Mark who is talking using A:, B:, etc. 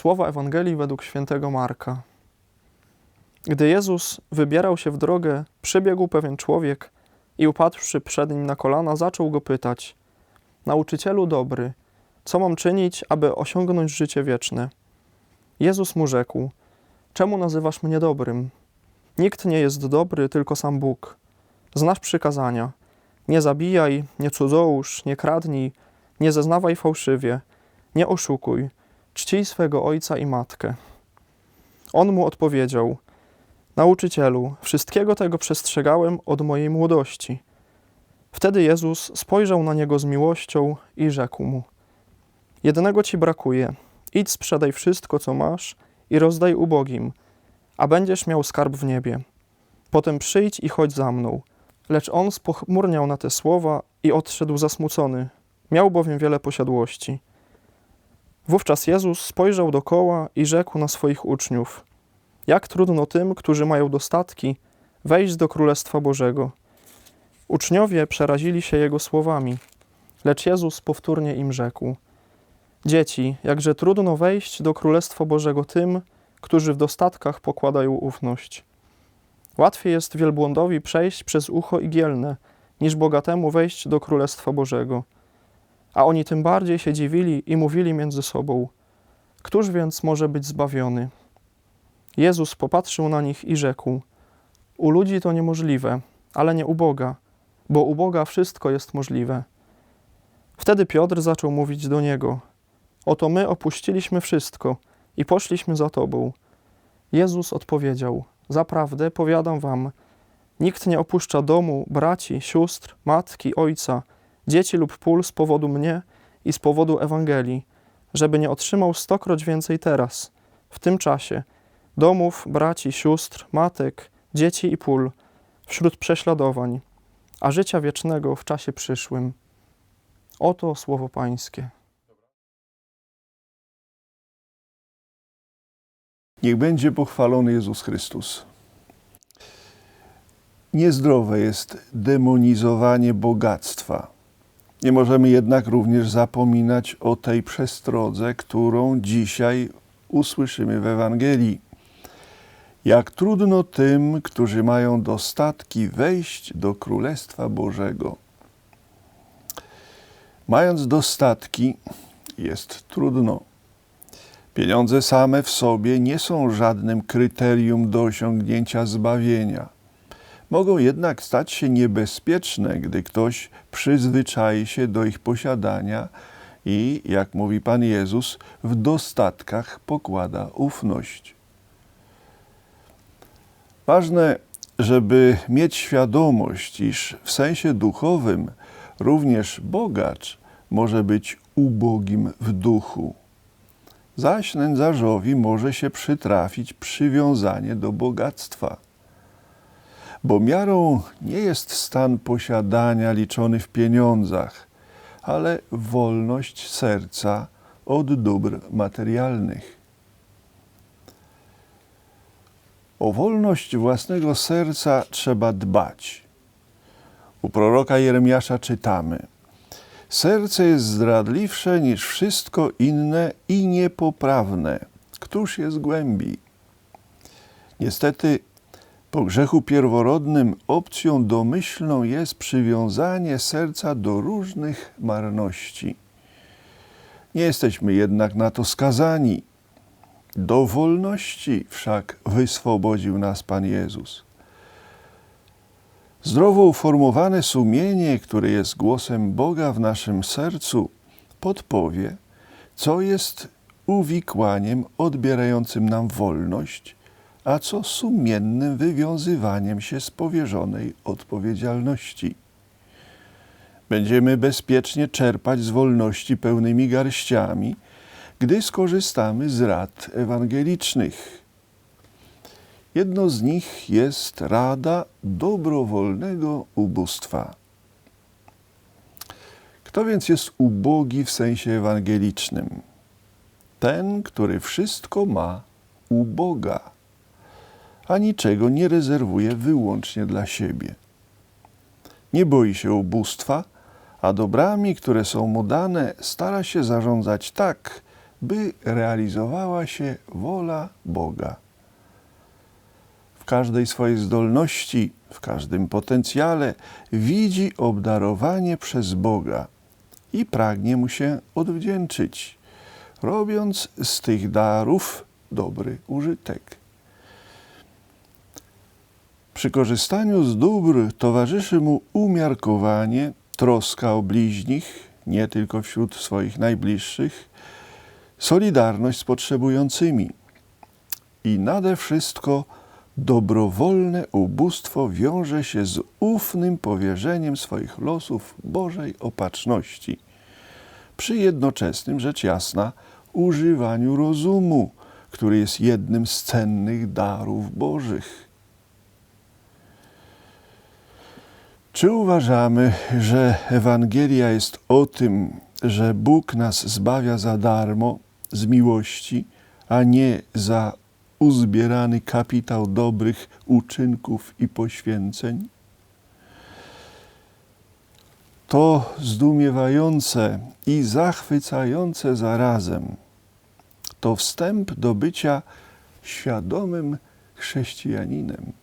A: Słowa Ewangelii według świętego Marka. Gdy Jezus wybierał się w drogę, przybiegł pewien człowiek i upadłszy przed nim na kolana, zaczął go pytać: Nauczycielu dobry, co mam czynić, aby osiągnąć życie wieczne? Jezus mu rzekł: Czemu nazywasz mnie dobrym? Nikt nie jest dobry, tylko sam Bóg. Znasz przykazania: Nie zabijaj, nie cudzołóż, nie kradnij, nie zeznawaj fałszywie, nie oszukuj, czcij swego ojca i matkę. On mu odpowiedział: Nauczycielu, wszystkiego tego przestrzegałem od mojej młodości. Wtedy Jezus spojrzał na niego z miłością i rzekł mu: Jednego ci brakuje. Idź sprzedaj wszystko, co masz i rozdaj ubogim, a będziesz miał skarb w niebie. Potem przyjdź i chodź za mną. Lecz on spochmurniał na te słowa i odszedł zasmucony. Miał bowiem wiele posiadłości. Wówczas Jezus spojrzał dokoła i rzekł na swoich uczniów: Jak trudno tym, którzy mają dostatki, wejść do Królestwa Bożego. Uczniowie przerazili się jego słowami, lecz Jezus powtórnie im rzekł: Dzieci, jakże trudno wejść do Królestwa Bożego tym, którzy w dostatkach pokładają ufność. Łatwiej jest wielbłądowi przejść przez ucho igielne, niż bogatemu wejść do Królestwa Bożego. A oni tym bardziej się dziwili i mówili między sobą: Któż więc może być zbawiony? Jezus popatrzył na nich i rzekł: U ludzi to niemożliwe, ale nie u Boga, bo u Boga wszystko jest możliwe. Wtedy Piotr zaczął mówić do niego: Oto my opuściliśmy wszystko i poszliśmy za tobą. Jezus odpowiedział: Zaprawdę powiadam wam, nikt nie opuszcza domu, braci, sióstr, matki, ojca, dzieci lub pól z powodu mnie i z powodu Ewangelii, żeby nie otrzymał stokroć więcej teraz, w tym czasie, domów, braci, sióstr, matek, dzieci i pól, wśród prześladowań, a życia wiecznego w czasie przyszłym. Oto słowo Pańskie.
B: Niech będzie pochwalony Jezus Chrystus. Niezdrowe jest demonizowanie bogactwa. Nie możemy jednak również zapominać o tej przestrodze, którą dzisiaj usłyszymy w Ewangelii. Jak trudno tym, którzy mają dostatki, wejść do Królestwa Bożego. Mając dostatki, jest trudno. Pieniądze same w sobie nie są żadnym kryterium do osiągnięcia zbawienia. Mogą jednak stać się niebezpieczne, gdy ktoś przyzwyczai się do ich posiadania i, jak mówi Pan Jezus, w dostatkach pokłada ufność. Ważne, żeby mieć świadomość, iż w sensie duchowym również bogacz może być ubogim w duchu zaś nędzarzowi może się przytrafić przywiązanie do bogactwa. Bo miarą nie jest stan posiadania liczony w pieniądzach, ale wolność serca od dóbr materialnych. O wolność własnego serca trzeba dbać. U proroka Jeremiasza czytamy – Serce jest zdradliwsze niż wszystko inne i niepoprawne. Któż je zgłębi? Niestety, po grzechu pierworodnym opcją domyślną jest przywiązanie serca do różnych marności. Nie jesteśmy jednak na to skazani. Do wolności wszak wyswobodził nas Pan Jezus. Zdrowo uformowane sumienie, które jest głosem Boga w naszym sercu, podpowie, co jest uwikłaniem odbierającym nam wolność, a co sumiennym wywiązywaniem się z powierzonej odpowiedzialności. Będziemy bezpiecznie czerpać z wolności pełnymi garściami, gdy skorzystamy z rad ewangelicznych Jedno z nich jest Rada Dobrowolnego Ubóstwa. Kto więc jest ubogi w sensie ewangelicznym? Ten, który wszystko ma u Boga, a niczego nie rezerwuje wyłącznie dla siebie. Nie boi się ubóstwa, a dobrami, które są mu dane, stara się zarządzać tak, by realizowała się wola Boga. W każdej swojej zdolności, w każdym potencjale widzi obdarowanie przez Boga i pragnie mu się odwdzięczyć, robiąc z tych darów dobry użytek. Przy korzystaniu z dóbr towarzyszy mu umiarkowanie, troska o bliźnich, nie tylko wśród swoich najbliższych, solidarność z potrzebującymi i nade wszystko dobrowolne ubóstwo wiąże się z ufnym powierzeniem swoich losów Bożej opatrzności, przy jednoczesnym, rzecz jasna, używaniu rozumu, który jest jednym z cennych darów Bożych. Czy uważamy, że Ewangelia jest o tym, że Bóg nas zbawia za darmo, z miłości, a nie za uzbierany kapitał dobrych uczynków i poświęceń? To zdumiewające i zachwycające zarazem to wstęp do bycia świadomym chrześcijaninem.